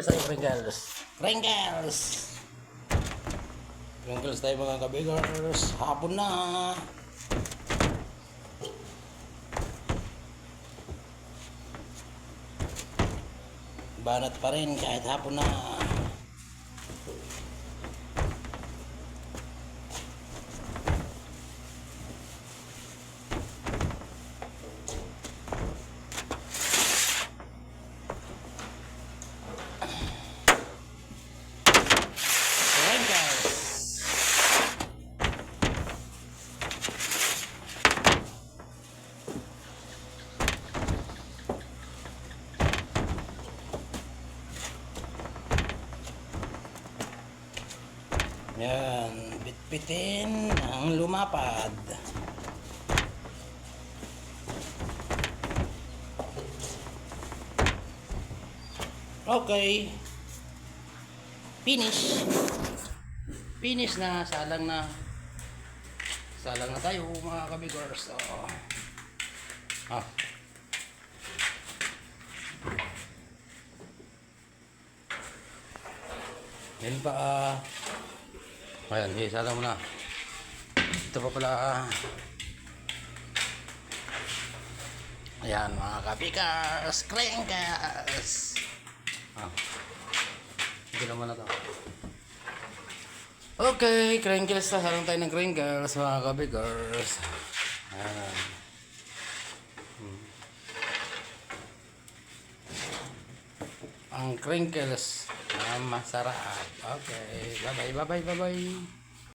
Sa Pringles. Pringles! Pringles tayo mga kabigers. Hapon na. Banat pa rin kahit hapon na. Yan, bitbitin ang lumapad. Okay. Finish. Finish na, salang na. Salang na tayo mga kabigors. Oh. Ah. Yan pa ah. Ayan, salang mo na. Ito pa pala ah. Ayan mga kabigors, crankers. Ah. Hindi naman na to. Okay, crinkles na. Sarang tayo ng crinkles, mga kabigers. Ayan. Hmm. Ang crinkles na masarap. Okay, bye-bye, bye-bye, bye-bye.